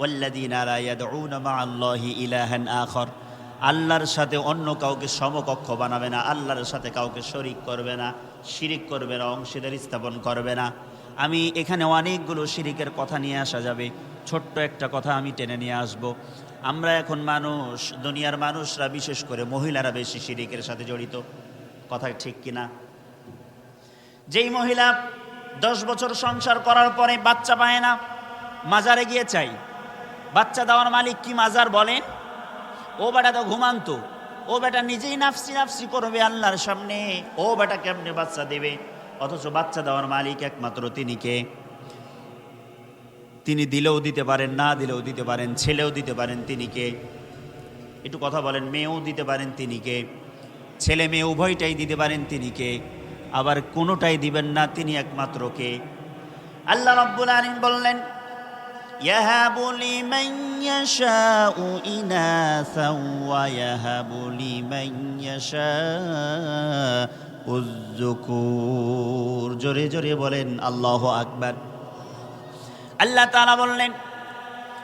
মা আল্লাহি আখর। আল্লাহর সাথে অন্য কাউকে সমকক্ষ বানাবে না, আল্লাহর সাথে কাউকে শরিক করবে না, শিরিক করবে না, অংশীদার স্থাপন করবে না। আমি এখানে অনেকগুলো শিরিকের কথা নিয়ে আসা যাবে। ছোট্ট একটা কথা আমি টেনে নিয়ে আসব। আমরা এখন মানুষ, দুনিয়ার মানুষরা বিশেষ করে মহিলারা বেশি শিরিকের সাথে জড়িত। কথা ঠিক কিনা? যেই মহিলা দশ বছর সংসার করার পরে বাচ্চা পায় না, মাজারে গিয়ে চাই। বাচ্চা দেওয়ার মালিক কি মাজার বলেন? ও বেটা তো ঘুমান্ত। ও বেটা নিজেই নাফসি নাফসি করবে আল্লাহর সামনে। ও বেটা কেমনে বাচ্চা দেবে? অথচ বাচ্চা দেওয়ার মালিক একমাত্র তিনি কে? তিনি দিলেও দিতে পারেন, না দিলেও দিতে পারেন, ছেলেও দিতে পারেন তিনি কে? একটু কথা বলেন, মেয়েও দিতে পারেন তিনি কে? ছেলে মেয়ে উভয়টাই দিতে পারেন তিনি কে? আবার কোনোটাই দিবেন না তিনি একমাত্র কে? আল্লাহ রব্বুল আলামিন বললেন يهب لمن يشاء إناثا ويهب لمن يشاء الذكور জোরে জোরে বলেন আল্লাহ আকবার আল্লাহ তাআলা বললেন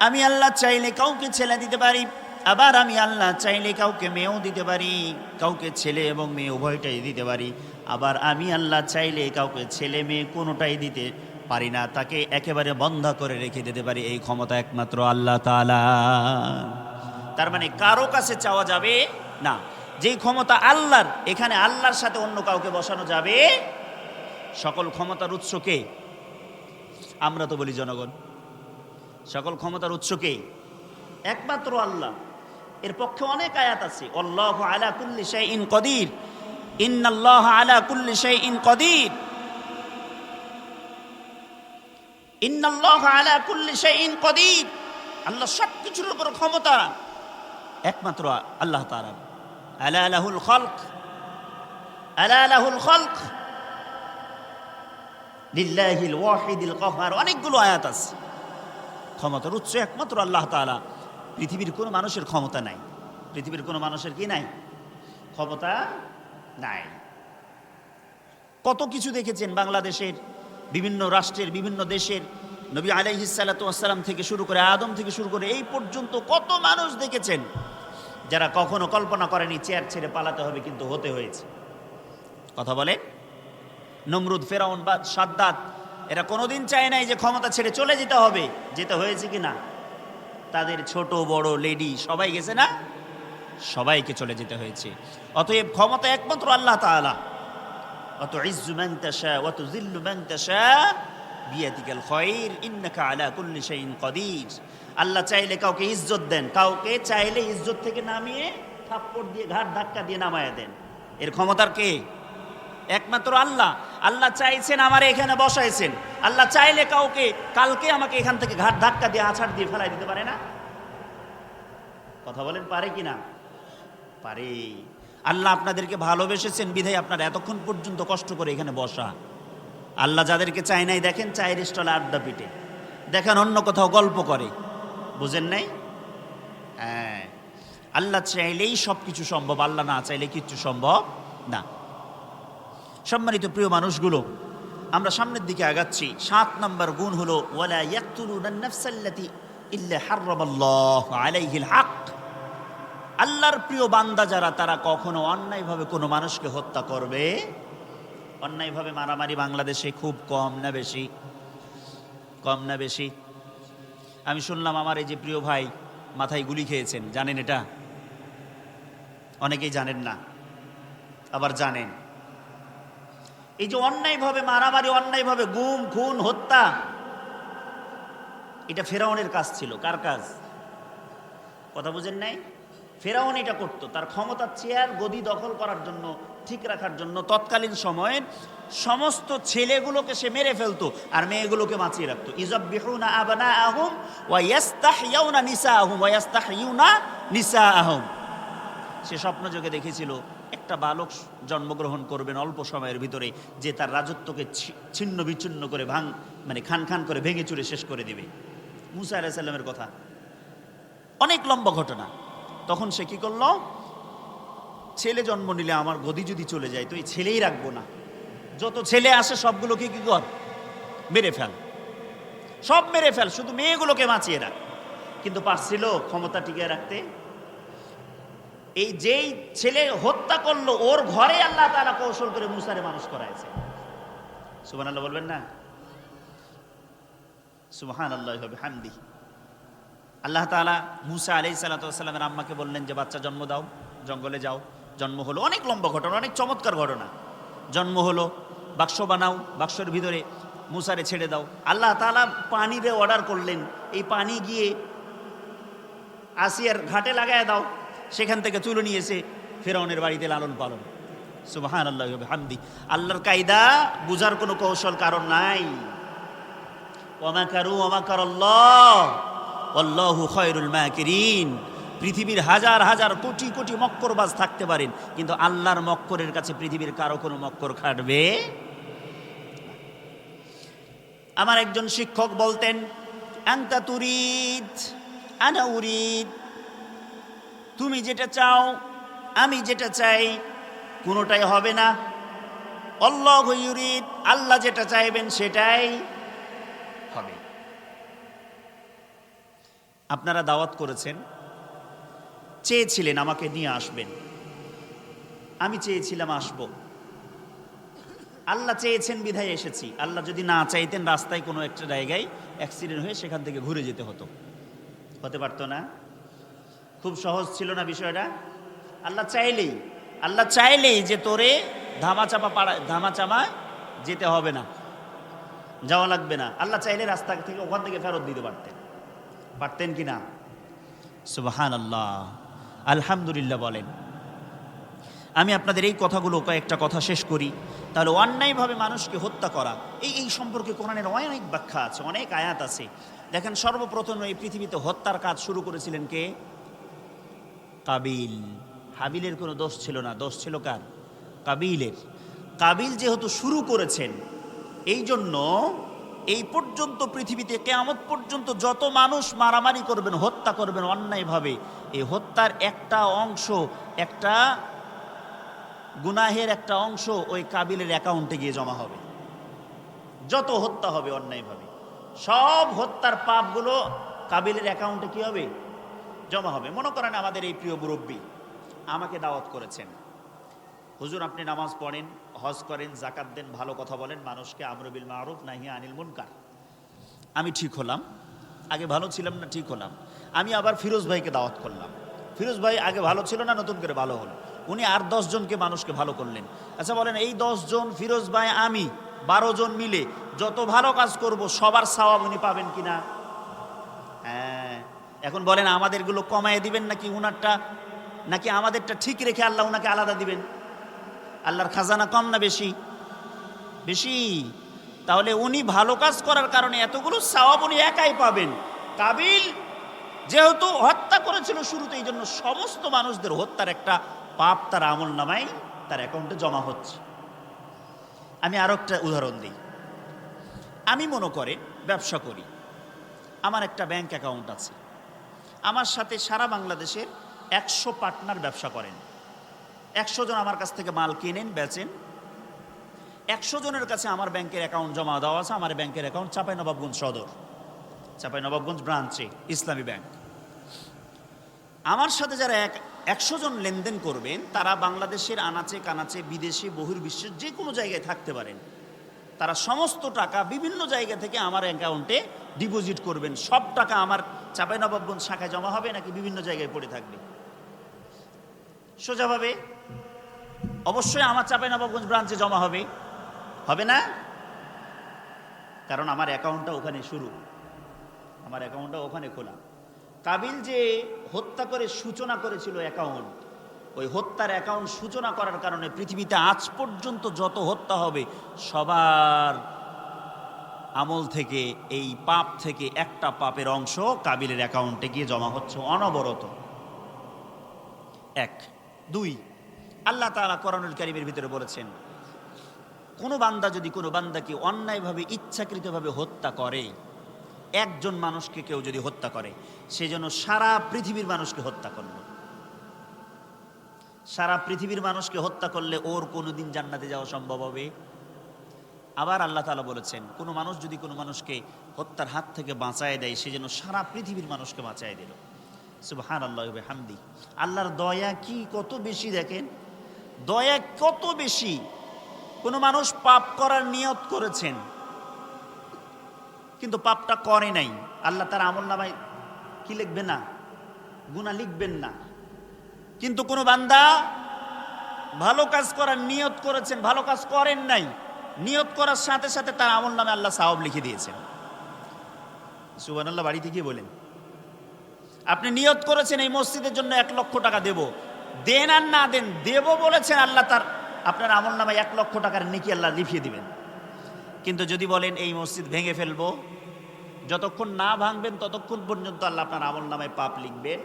আমি আল্লাহ চাইলে কাউকে ছেলে দিতে পারি আবার আমি আল্লাহ চাইলে কাউকে মেয়েও দিতে পারি কাউকে ছেলে এবং মেয়ে উভয়টাই দিতে পারি আবার আমি আল্লাহ চাইলে কাউকে ছেলে মেয়ে কোনোটাই দিতে পারি না, তাকে একেবারে বন্ধ করে রেখে দিতে পারি এই ক্ষমতা একমাত্র আল্লাহ তাআলা। তার মানে কারও কাছে চাওয়া যাবে না। যেই ক্ষমতা আল্লাহর, এখানে আল্লাহর সাথে অন্য কাউকে বসানো যাবে? সকল ক্ষমতার উৎস কে? আমরা তো বলি জনগণ। সকল ক্ষমতার উৎস কে? একমাত্র আল্লাহ। এর পক্ষে অনেক আয়াত আছে, আল্লাহ আলা কুল্লি শাইইন কদির ইন্নাল্লাহ আলা কুল্লি শাইইন কদির আল্লাহ সব কিছুর উপর ক্ষমতা। একমাত্র আল্লাহ আলা আলা অনেকগুলো আয়াত আছে। ক্ষমতার উৎস একমাত্র আল্লাহ তাআলা। পৃথিবীর কোনো মানুষের ক্ষমতা নাই। পৃথিবীর কোনো মানুষের কি নাই? ক্ষমতা নাই। কত কিছু দেখেছেন বাংলাদেশের বিভিন্ন রাষ্ট্রের, বিভিন্ন দেশের নবী আলাইহিসাল্লাম থেকে শুরু করে আদম থেকে শুরু করে এই পর্যন্ত কত মানুষ দেখেছেন যারা কখনো কল্পনা করেনি চেয়ার ছেড়ে পালাতে হবে কিন্তু হতে হয়েছে। কথা বলে নমরুদ, ফেরাউন বা সাদ্দাত এরা কোনোদিন চায় নাই যে ক্ষমতা ছেড়ে চলে যেতে হবে। যেতে হয়েছে কি না তাদের ছোট, বড়, লেডি, সবাই গেছে না? সবাইকে চলে যেতে হয়েছে। অতএব ক্ষমতা একমাত্র আল্লাহ তাআলা। অত ইজ্জু মান তাশা ওয়া তুযিল্লু মান তাশা, বিয়াদিকাল খায়র ইন্নাকা আলা কুল্লি শাইইন কদির। আল্লাহ চাইলে কাউকে ইজ্জত দেন, কাউকে চাইলে ইজ্জত থেকে নামিয়ে থাপ্পড় দিয়ে ঘাট ধাক্কা দিয়ে নামায় দেন। এর ক্ষমতার কে? একমাত্র আল্লাহ। আল্লাহ চাইছেন আমার এখানে বসাইছেন। আল্লাহ চাইলে কাউকে, কালকে আমাকে এখান থেকে ঘাট ধাক্কা দিয়ে, আছাড় দিয়ে ফেলাই দিতে পারে না? কথা বলেন পারে কি না? পারে। আল্লাহ আপনাদেরকে ভালোবেসেছেন, বিধায় আপনার এতক্ষণ পর্যন্ত কষ্ট করে এখানে বসা। আল্লাহ যাদেরকে চায় নাই, দেখেন চায়ের স্টলে আড্ডা পিটে। দেখেন অন্য কোথাও গল্প করে। বুঝেন নাই? হ্যাঁ। আল্লাহ চাইলেই সব কিছু সম্ভব, আল্লাহ না চাইলে কিচ্ছু সম্ভব না। সম্মানিত প্রিয় মানুষগুলো, আমরা সামনের দিকে আগাচ্ছি। সাত নম্বর গুণ হলো, ওয়ালা ইয়াকতুলুনা নাফসাল্লাতি ইল্লা হারামাল্লাহু আলাইহিল হক আল্লাহর প্রিয় বান্দা যারা, তারা কখনো অন্যায়ভাবে কোনো মানুষকে হত্যা করবে? অন্যায়ভাবে মারামারি বাংলাদেশে খুব কম না বেশি? কম না বেশি? আমি শুনলাম আমার এই যে প্রিয় ভাই মাথায় গুলি খেয়েছেন, জানেন এটা? অনেকেই জানেন না, আবার জানেন। এই যে অন্যায়ভাবে মারামারি, অন্যায়ভাবে গুম, খুন, হত্যা, এটা ফেরাউনের কাজ ছিল। কার কাজ? কথা বুঝেন নাই? ফেরাউন এটা করতো। তার ক্ষমতার চেয়ার, গদি দখল করার জন্য, ঠিক রাখার জন্য তৎকালীন সময়ে সমস্ত ছেলেগুলোকে সে মেরে ফেলতো আর মেয়েগুলোকে বাঁচিয়ে রাখতো। ইজব্বিহুনা আবনা আহুম ওয়া ইয়াস্তাহইয়াউনা নিসা আহুম ওয়া ইয়াস্তাহইউনা নিসা আহুম সে স্বপ্ন যোগে দেখেছিল, একটা বালক জন্মগ্রহণ করবেন অল্প সময়ের ভিতরে, যে তার রাজত্বকে ছিন্ন বিচ্ছিন্ন করে ভাঙ মানে খান খান করে ভেঙে চুরে শেষ করে দেবে। মুসা আলাইসাল্লামের কথা। অনেক লম্বা ঘটনা। তখন সে কি করল? ছেলে জন্ম নিলে আমার গদি যদি চলে যায়, তো এই ছেলেই রাখব না। যত ছেলে আসে সবগুলোকে কি কর? মেরে ফেল। সব মেরে ফেল, শুধু মেয়েগুলোকে বাঁচিয়ে রাখ। কিন্তু পারছিল ক্ষমতা টিকিয়ে রাখতে। এই যেই ছেলে হত্যা করল, ওর ঘরে আল্লাহ তাআলা কৌশল করে মুসারে মানুষ করাইছে। সুবহান আল্লাহ বলবেন না? সুবহান আল্লাহ হবে হামদি আল্লাহ তাআলা মুসা আলাই সাল্লামের আম্মাকে বললেন যে, বাচ্চা, জন্ম দাও, জঙ্গলে যাও। জন্ম হলো অনেক লম্বা ঘটনা, অনেক চমৎকার ঘটনা। জন্ম হলো, বাক্স বানাও, বাক্সের ভিতরে মুসারে ছেড়ে দাও। আল্লাহ তাআলা পানিরে অর্ডার করলেন, এই পানি গিয়ে আসিয়ার ঘাটে লাগায় দাও। সেখান থেকে তুলে নিয়ে এসে ফেরাউনের বাড়িতে লালন পালন। সুবাহান আল্লাহ হামদি আল্লাহর কায়দা বুঝার কোনো কৌশল কারণ নাই। ওমাকারু ওমাকার আল্লাহ আল্লাহু খয়রুল মাকিরিন। পৃথিবীর হাজার হাজার কোটি কোটি মক্করবাজ থাকতে পারেন, কিন্তু আল্লাহর মক্করের কাছে পৃথিবীর কারও কোনো মক্কর খাটবে? আমার একজন শিক্ষক বলতেন, আন্তা তুরিদ, আনা উরিদ। তুমি যেটা চাও, আমি যেটা চাই, কোনোটাই হবে না। অল্লাহ ইউরিদ, আল্লাহ যেটা চাইবেন সেটাই। আপনারা দাওয়াত করেছেন, চেয়েছিলেন আমাকে নিয়ে আসবেন। আমি চেয়েছিলাম আসব। আল্লাহ চেয়েছেন বিধায় এসেছি। আল্লাহ যদি না চাইতেন রাস্তায় কোনো একটা জায়গায় অ্যাক্সিডেন্ট হয়ে সেখান থেকে ঘুরে যেতে হতো। হতে পারতো না? খুব সহজ ছিল না বিষয়টা? আল্লাহ চাইলেই আল্লাহ চাইলেই যে তোরে ধামাচাপা পাড়া ধামাচামায় যেতে হবে না। যাওয়া লাগবে না। আল্লাহ চাইলে রাস্তা থেকে ওখান থেকে ফেরত দিতে পারতেন। পারতেন কি না সুবাহান আল্লাহ আলহামদুলিল্লাহ বলেন। আমি আপনাদের এই কথাগুলো কয়েকটা কথা শেষ করি। তাহলে অন্যায়ভাবে মানুষকে হত্যা করা, এই এই সম্পর্কে কোরআনের অনেক ব্যাখ্যা আছে, অনেক আয়াত আছে। দেখেন সর্বপ্রথম এই পৃথিবীতে হত্যার কাজ শুরু করেছিলেন কে? কাবিল। হাবিলের কোনো দোষ ছিল না। দোষ ছিল কার? কাবিলের। কাবিল যেহেতু শুরু করেছেন, এই জন্য এই পর্যন্ত পৃথিবীতে কেয়ামত পর্যন্ত যত মানুষ মারামারি করবেন, হত্যা করবেন অন্যায়ভাবে, এই হত্যার একটা অংশ, একটা গুনাহের একটা অংশ ওই কাবিলের অ্যাকাউন্টে গিয়ে জমা হবে। যত হত্যা হবে অন্যায়ভাবে, সব হত্যার পাপগুলো কাবিলের অ্যাকাউন্টে কি হবে? জমা হবে। মনে করেন আমাদের এই প্রিয় মুরব্বী আমাকে দাওয়াত করেছেন। হুজুর, আপনি নামাজ পড়েন, হজ করেন জাকাত দেন, ভালো কথা বলেন, মানুষকে আমরবিল মারুফ, নাহি আনিল মুনকার। আমি ঠিক হলাম। আগে ভালো ছিলাম না, ঠিক হলাম। আমি আবার ফিরোজ ভাইকে দাওয়াত করলাম। ফিরোজ ভাই আগে ভালো ছিল না, নতুন করে ভালো হলো। উনি আর জনকে মানুষকে ভালো করলেন। আচ্ছা বলেন, এই জন, ফিরোজ ভাই, আমি, বারো জন মিলে যত ভালো কাজ করব, সবার সওয়াব উনি পাবেন কিনা? হ্যাঁ। এখন বলেন, আমাদেরগুলো কমায় দিবেন নাকি উনারটা? নাকি আমাদেরটা ঠিক রেখে আল্লাহ উনাকে আলাদা দিবেন? আল্লাহর খাজানা কম না বেশি? বেশি। তাহলে উনি ভালো কাজ করার কারণে এতগুলো সওয়াব উনি একাই পাবেন। কাবিল যেহেতু হত্যা করেছিল শুরুতে এই জন্য সমস্ত মানুষদের হত্যার একটা পাপ তার আমল নামাই তার অ্যাকাউন্টে জমা হচ্ছে। আমি আরও একটা উদাহরণ দিই। আমি মনে করে ব্যবসা করি। আমার একটা ব্যাংক অ্যাকাউন্ট আছে। আমার সাথে সারা বাংলাদেশের একশো পার্টনার ব্যবসা করেন। একশো জন আমার কাছ থেকে মাল কেনেন, বেচেন। একশো জনের কাছে আমার ব্যাংকের অ্যাকাউন্ট জমা দেওয়া আছে, আমার ব্যাংকের অ্যাকাউন্ট চাপাই নবাবগঞ্জ সদর। চাপাই নবাবগঞ্জ ব্রাঞ্চে ইসলামী ব্যাংক। আমার সাথে যারা এক একশো জন লেনদেন করবেন, তারা বাংলাদেশের আনাচে কানাচে বিদেশে বহির্বিশ্বের যে কোনো জায়গায় থাকতে পারেন। তারা সমস্ত টাকা বিভিন্ন জায়গা থেকে আমার অ্যাকাউন্টে ডিপোজিট করবেন। সব টাকা আমার চাপাই নবাবগঞ্জ শাখায় জমা হবে নাকি বিভিন্ন জায়গায় পড়ে থাকবে। সোজাভাবে। অবশ্যই আমার চাপে নবাবগঞ্জ ব্রাঞ্চে জমা হবে। হবে না? কারণ আমার অ্যাকাউন্টটা ওখানে শুরু। আমার অ্যাকাউন্টটা ওখানে খোলা। কাবিল যে হত্যা করে সূচনা করেছিল অ্যাকাউন্ট ওই হত্যার অ্যাকাউন্ট সূচনা করার কারণে পৃথিবীতে আজ পর্যন্ত যত হত্যা হবে, সবার আমল থেকে, এই পাপ থেকে একটা পাপের অংশ কাবিলের অ্যাকাউন্টে গিয়ে জমা হচ্ছে অনবরত। এক। দুই, আল্লাহ তাআলা কোরআনুল কারিমের ভিতরে বলেছেন, কোনো বান্দা যদি কোনো বান্দাকে অন্যায়ভাবে, ইচ্ছাকৃতভাবে হত্যা করে, একজন মানুষকে কেউ যদি হত্যা করে, সে যেন সারা পৃথিবীর মানুষকে হত্যা করল। সারা পৃথিবীর মানুষকে হত্যা করলে ওর কোনোদিন জান্নাতে যাওয়া সম্ভব হবে? আবার আল্লাহ তালা বলেছেন, কোনো মানুষ যদি কোনো মানুষকে হত্যার হাত থেকে বাঁচায় দেয়, সে যেন সারা পৃথিবীর মানুষকে বাঁচায় দিল। সুবহান আল্লাহ হামদি আল্লাহর দয়া কি কত বেশি দেখেন? দয়া কত বেশি? কোনো মানুষ পাপ করার নিয়ত করেছেন, কিন্তু পাপটা করে নাই। আল্লাহ তার আমল নামায় কি লিখবে না? গুণা লিখবেন না। কিন্তু কোনো বান্দা ভালো কাজ করার নিয়ত করেছেন, ভালো কাজ করেন নাই, নিয়ত করার সাথে সাথে তার আমল নামে আল্লাহ সাহব লিখে দিয়েছেন। সুবান আল্লাহ বাড়ি থেকে বলেন। আপনি নিয়ত করেছেন এই মসজিদের জন্য এক লক্ষ টাকা দেব। দেন আর না দেন, দেব বলেছেন আল্লাহ তার, আপনার আমল নামে এক লক্ষ টাকার নিকি আল্লাহ লিখিয়ে দিবেন। কিন্তু যদি বলেন এই মসজিদ ভেঙে ফেলব, যতক্ষণ না ভাঙবেন ততক্ষণ পর্যন্ত আল্লাহ আপনার আমল নামে পাপ লিখবেন।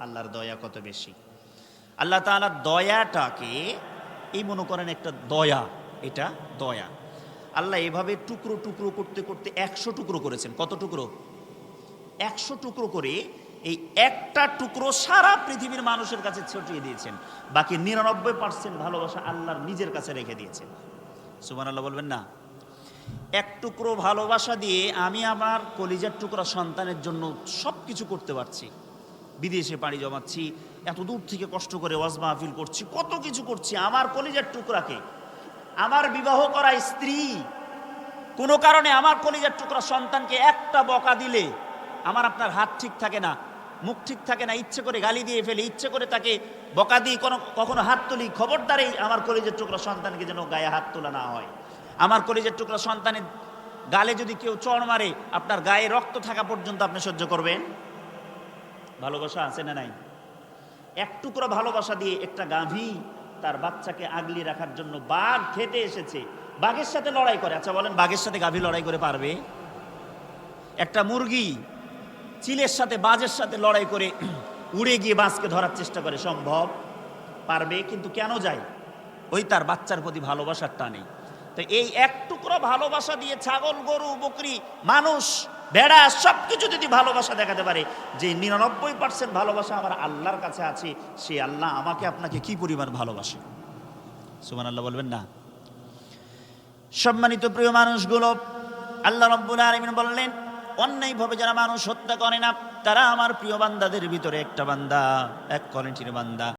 আল্লাহর দয়া কত বেশি। আল্লাহ তাআলার দয়াটাকে, এই মনে করেন একটা দয়া, এটা দয়া। আল্লাহ এভাবে টুকরো টুকরো করতে করতে একশো টুকরো করেছেন। কত টুকরো? একশো টুকরো করে এই একটা টুকরো সারা পৃথিবীর মানুষের কাছে ছটিয়ে দিয়েছেন। বাকি নিরানব্বই পার্সেন্ট ভালোবাসা আল্লাহর নিজের কাছে রেখে দিয়েছেন। সুমান আল্লাহ বলবেন না। এক টুকরো ভালোবাসা দিয়ে আমি আমার কলিজার টুকরা সন্তানের জন্য সব কিছু করতে পারছি। বিদেশে পাড়ি জমাচ্ছি, এত দূর থেকে কষ্ট করে ওয়াজ মাহফিল করছি, কত কিছু করছি আমার কলিজার টুকরাকে। আমার বিবাহ করা স্ত্রী, কোনো কারণে আমার কলিজার টুকরা সন্তানকে একটা বকা দিলে আমার আপনার হাত ঠিক থাকে না, মুখ ঠিক থাকে না, ইচ্ছে করে গালি দিয়ে ফেলে, ইচ্ছে করে তাকে বকা দিয়ে কোনো, কখনো হাত তুলি খবরদারেই আমার কলেজের টুকরা সন্তানকে যেন গায়ে হাত তোলা না হয়। আমার কলেজের টুকরা সন্তানের গালে যদি কেউ চড় মারে, আপনার গায়ে রক্ত থাকা পর্যন্ত আপনি সহ্য করবেন? ভালোবাসা আছে না নাই? এক টুকরো ভালোবাসা দিয়ে একটা গাভী তার বাচ্চাকে আগলি রাখার জন্য বাঘ খেতে এসেছে। বাঘের সাথে লড়াই করে। আচ্ছা বলেন, বাঘের সাথে গাভী লড়াই করে পারবে? একটা মুরগি চিলের সাথে, বাজের সাথে লড়াই করে উড়ে গিয়ে বাঁচকে ধরার চেষ্টা করে, সম্ভব? পারবে, কিন্তু কেন যায়? ওই তার বাচ্চার প্রতি ভালোবাসার টানে। তো এই এক টুকরো ভালোবাসা দিয়ে ছাগল, গরু, বকরি, মানুষ, ভেড়া সব কিছু যদি ভালোবাসা দেখাতে পারে, যে নিরানব্বই পার্সেন্ট ভালোবাসা আমার আল্লাহর কাছে আছে, সে আল্লাহ আমাকে আপনাকে কি পরিমাণ ভালোবাসে? সুমান আল্লাহ বলবেন না। সম্মানিত প্রিয় মানুষগুলো, আল্লাহ রব্বুল আলমিন বললেন অন্যায়ভাবে যারা মানুষ হত্যা করে না, তারা আমার প্রিয় বান্দাদের ভিতরে একটা বান্দা, এক কনেটির বান্দা।